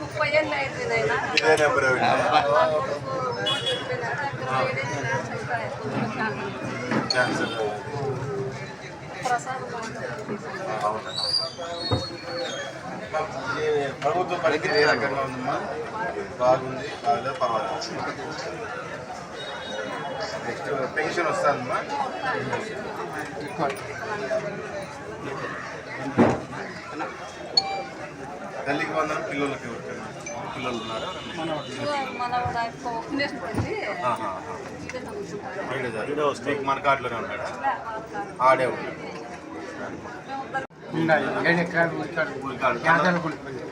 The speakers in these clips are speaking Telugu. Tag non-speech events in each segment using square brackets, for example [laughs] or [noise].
ముప్పై ఏళ్ళు అయింది నాయనా. ప్రభుత్వం పరిస్థితి ఏ రకంగా ఉందమ్మా బాగుంది బాగలేదు పర్వాలేదు నెక్స్ట్ పెన్షన్ వస్తుందమ్మా తల్లికి వందనం పిల్లలకి ఎవరికైనా పిల్లలు ఉన్నారా. మీకు మన కార్డులోనే ఉంటాడా ఆడే ఉంటాడు ఉల్కాడు.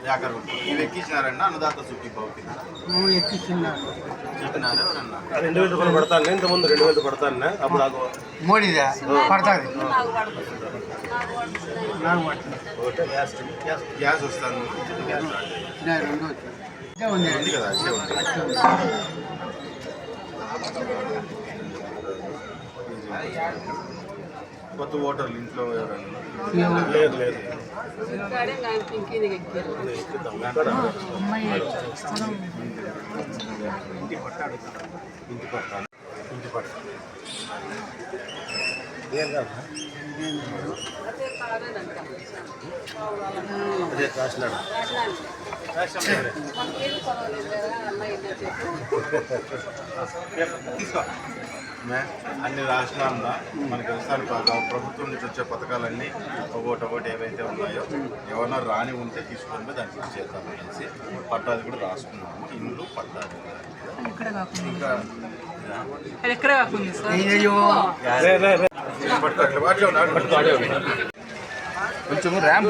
యాకర్ ఉంటుంది. ఇవి ఎక్కించినారన్నా అన్నదాత సుఖీ బాబుకి చెప్పినారా ఎవరన్నా రెండు వేల రూపాయలు పడతాను. ఇంత ముందు రెండు వేలు పడతాను. అప్పుడు నాకు మోడీదా? పడుతుంది. Gas gas. ఉంది. కదా ఉంది. కొత్త ఓటర్లు ఇంట్లో ఎవరన్నా లేదు లేదు. ఇంటి పట్టాడు ఇంటి పట్టాడు ఇంటి పట్టాడు అదే తీసుకో అన్ని రాష్ట్రాల్లో మనకి వస్తారు ప్రభుత్వం నుంచి వచ్చే పథకాలన్నీ ఒకటి ఒకటి ఏవైతే ఉన్నాయో ఎవరన్నా రాని ఉంటే తీసుకొని పోయి దానికి ఫిక్స్ చేద్దాం అనేసి పట్టాది కూడా రాసుకున్నాము. ఇండ్లు పట్టాది ఇంకా ఎక్కడ కాకుండా సార్? పట్టు, అట్లా వాటిలో ఉన్నాడు. కొంచెం ర్యాంప్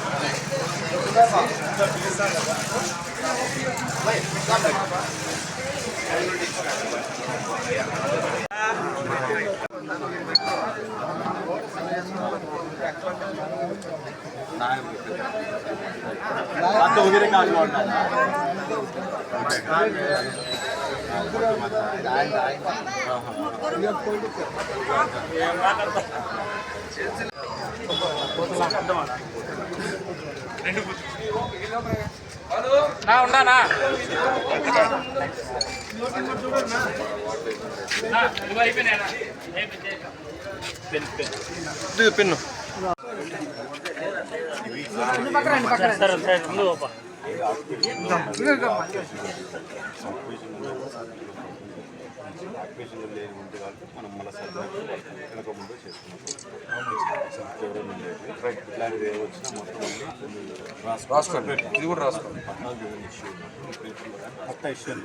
కొంచెం అలవాటు అలవాటు పోయింది అంత ఉదిరి కాదు ఉన్నాను. నా. ఉన్నానా అయిపోయినా ఆక్యుపేషన్లో లేని ఉంది కాబట్టి మనం మళ్ళీ సర్దాకి వెనక ముందు చేసుకున్నాం ఎవరైనా లేదు ఇట్లాంటివి ఏ వచ్చినా మొత్తం రాసుకోండి. ఇది కూడా రాసుకో. పద్నాలుగు ఇష్యూ కొత్త ఇష్యూ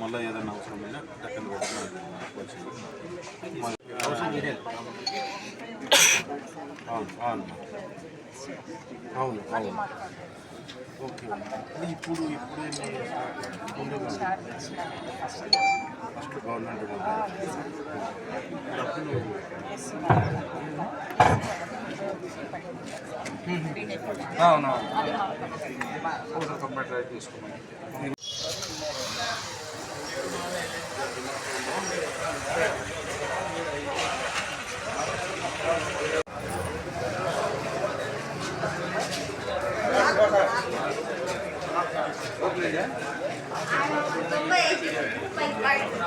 మళ్ళీ ఏదైనా అవసరమైనా టక్కన వచ్చింది అవును అవును. అవును అవును. ఓకే. ఇప్పుడు ఇప్పుడు ఫస్ట్ గవర్నమెంట్ డబ్బులు అవును ఒకసారి కంప్లీట్ రైట్ తీసుకోమని 哎呀，都没事，不买单嘛。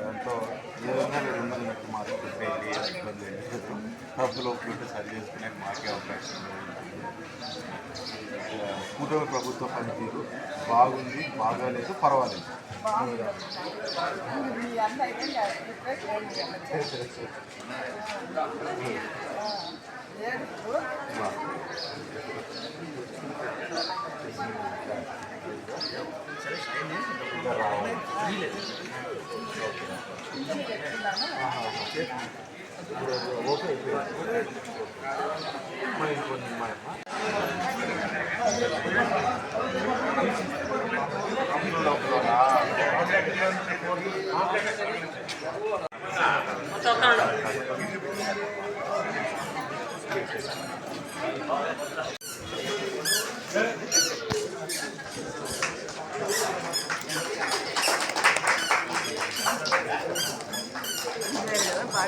దాంట్లో ఏదైనా మీరు ఉన్నది మాకు చెప్పేది ఇబ్బంది డబ్బులు ఒప్పుకుంటే సరి చేసుకునే మాకే అవకాశం. కూటమి ప్రభుత్వ పనితీరు బాగుంది బాగాలేదు పర్వాలేదు. [laughs] ఓకే అయిపోయింది మరి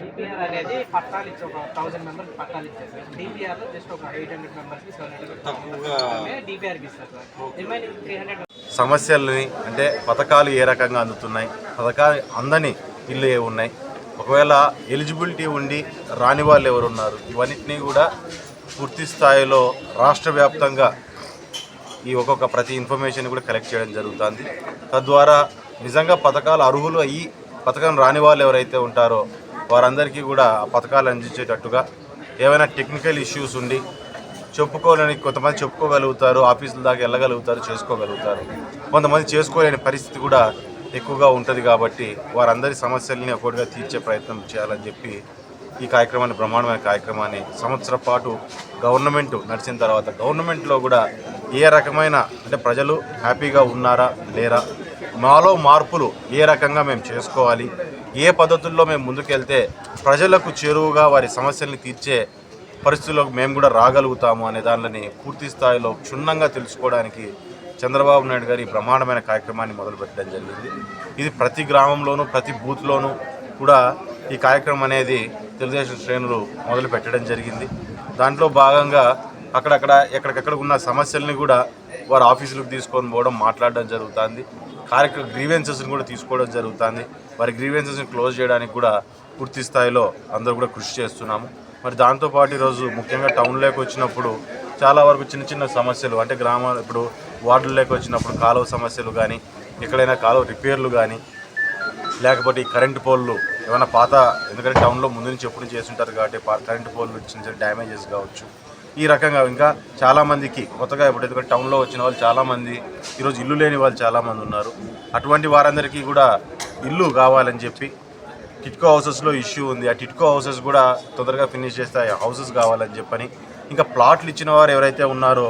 డిపిఆర్ అనేది పట్టాలు ఇచ్చి ఒక థౌసండ్ మెంబర్స్ పట్టాలు ఇచ్చారు సార్ డిపిఆర్లో జస్ట్ ఒక eight hundred members seven hundred డిపిఆర్కి ఇస్తారు సార్. రిమైనింగ్ త్రీ హండ్రెడ్ సమస్యలని అంటే పథకాలు ఏ రకంగా అందుతున్నాయి పథకాలు అందని ఇల్లు ఏ ఉన్నాయి ఒకవేళ ఎలిజిబిలిటీ ఉండి రాని వాళ్ళు ఎవరు ఉన్నారు ఇవన్నిటినీ కూడా పూర్తి స్థాయిలో రాష్ట్ర వ్యాప్తంగా ఈ ఒక్కొక్క ప్రతి ఇన్ఫర్మేషన్ కూడా కలెక్ట్ చేయడం జరుగుతుంది. తద్వారా నిజంగా పథకాలు అర్హులు అయ్యి పథకం రాని వాళ్ళు ఎవరైతే ఉంటారో వారందరికీ కూడా పథకాలు అందించేటట్టుగా ఏమైనా టెక్నికల్ ఇష్యూస్ ఉండి చెప్పుకోలేని కొంతమంది చెప్పుకోగలుగుతారు ఆఫీసుల దాకా వెళ్ళగలుగుతారు చేసుకోగలుగుతారు. కొంతమంది చేసుకోలేని పరిస్థితి కూడా ఎక్కువగా ఉంటుంది కాబట్టి వారందరి సమస్యల్ని ఒకటిగా తీర్చే ప్రయత్నం చేయాలని చెప్పి ఈ కార్యక్రమాన్ని బ్రహ్మాండమైన కార్యక్రమాన్ని సంవత్సరం పాటు గవర్నమెంట్ నడిచిన తర్వాత గవర్నమెంట్లో కూడా ఏ రకమైన అంటే ప్రజలు హ్యాపీగా ఉన్నారా లేరా మాలో మార్పులు ఏ రకంగా మేము చేసుకోవాలి ఏ పద్ధతుల్లో మేము ముందుకెళ్తే ప్రజలకు చేరువుగా వారి సమస్యల్ని తీర్చే పరిస్థితుల్లోకి మేము కూడా రాగలుగుతాము అనే దానిని పూర్తి స్థాయిలో క్షుణ్ణంగా తెలుసుకోవడానికి చంద్రబాబు నాయుడు గారి బ్రహ్మాండమైన కార్యక్రమాన్ని మొదలుపెట్టడం జరిగింది. ఇది ప్రతి గ్రామంలోనూ ప్రతి బూత్లోనూ కూడా ఈ కార్యక్రమం అనేది తెలుగుదేశం శ్రేణులు మొదలు పెట్టడం జరిగింది. దాంట్లో భాగంగా అక్కడక్కడ ఎక్కడికక్కడ ఉన్న సమస్యల్ని కూడా వారు ఆఫీసులకు తీసుకొని పోవడం మాట్లాడడం జరుగుతుంది. కార్యక్రమ గ్రీవెన్సెస్ని కూడా తీసుకోవడం జరుగుతుంది. వారి గ్రీవెన్సెస్ని క్లోజ్ చేయడానికి కూడా పూర్తి స్థాయిలో అందరూ కూడా కృషి చేస్తున్నాము. మరి దాంతోపాటు ఈరోజు ముఖ్యంగా టౌన్లోకి వచ్చినప్పుడు చాలా వరకు చిన్న చిన్న సమస్యలు అంటే గ్రామాలు ఇప్పుడు వార్డుల్లోకి వచ్చినప్పుడు కాలువ సమస్యలు కానీ ఎక్కడైనా కాలువ రిపేర్లు కానీ లేకపోతే ఈ కరెంటు పోల్లు ఏమైనా పాత ఎందుకంటే టౌన్లో ముందు నుంచి ఎప్పుడు చేస్తుంటారు కాబట్టి కరెంటు పోల్లు చిన్న చిన్న డ్యామేజెస్ కావచ్చు. ఈ రకంగా ఇంకా చాలామందికి కొత్తగా ఇప్పుడు ఎందుకంటే టౌన్లో వచ్చిన వాళ్ళు చాలామంది ఈరోజు ఇల్లు లేని వాళ్ళు చాలామంది ఉన్నారు. అటువంటి వారందరికీ కూడా ఇల్లు కావాలని చెప్పి టిట్కో హౌసెస్లో ఇష్యూ ఉంది. ఆ టిట్కో హౌసెస్ కూడా తొందరగా ఫినిష్ చేస్తే ఆ హౌసెస్ కావాలని చెప్పని ఇంకా ప్లాట్లు ఇచ్చిన వారు ఎవరైతే ఉన్నారో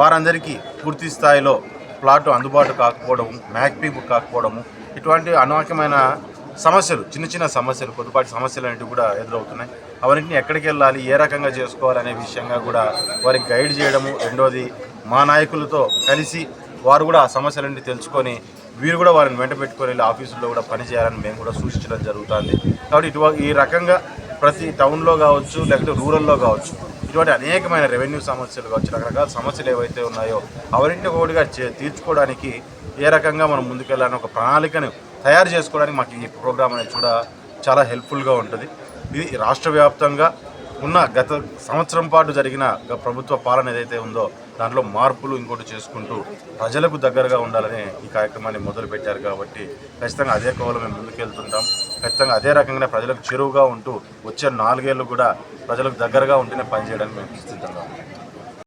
వారందరికీ పూర్తి స్థాయిలో ప్లాట్ అందుబాటు కాకపోవడం మ్యాక్పింగ్ కాకపోవడము ఇటువంటి అనేకమైన సమస్యలు చిన్న చిన్న సమస్యలు కొద్దిపాటి సమస్యలు అనేవి కూడా ఎదురవుతున్నాయి. అవన్నింటిని ఎక్కడికి వెళ్ళాలి ఏ రకంగా చేసుకోవాలనే విషయంగా కూడా వారికి గైడ్ చేయడము. రెండోది మా నాయకులతో కలిసి వారు కూడా ఆ సమస్యలన్నీ తెలుసుకొని వీరు కూడా వారిని వెంట పెట్టుకొని వెళ్ళి ఆఫీసుల్లో కూడా పనిచేయాలని మేము కూడా సూచించడం జరుగుతుంది. కాబట్టి ఇటు ఈ రకంగా ప్రతి టౌన్లో కావచ్చు లేకపోతే రూరల్లో కావచ్చు ఇటువంటి అనేకమైన రెవెన్యూ సమస్యలు కావచ్చు రకరకాల సమస్యలు ఏవైతే ఉన్నాయో అవన్నింటిని ఒకటిగా చే- తీర్చుకోవడానికి ఏ రకంగా మనం ముందుకెళ్ళాలని ఒక ప్రణాళికను తయారు చేసుకోవడానికి మాకు ఈ ప్రోగ్రామ్ అనేది కూడా చాలా హెల్ప్ఫుల్గా ఉంటుంది. ఇది రాష్ట్ర వ్యాప్తంగా ఉన్న గత సంవత్సరం పాటు జరిగిన గ- ప్రభుత్వ పాలన ఏదైతే ఉందో దాంట్లో మార్పులు ఇంకోటి చేసుకుంటూ ప్రజలకు దగ్గరగా ఉండాలని ఈ కార్యక్రమాన్ని మొదలుపెట్టారు కాబట్టి ఖచ్చితంగా అదే కోవలో మేము ముందుకెళ్తుంటాం. ఖచ్చితంగా అదే రకంగానే ప్రజలకు చెరువుగా ఉంటూ వచ్చే నాలుగేళ్ళు కూడా ప్రజలకు దగ్గరగా ఉంటేనే పనిచేయడానికి మేము ఇస్తుంటాం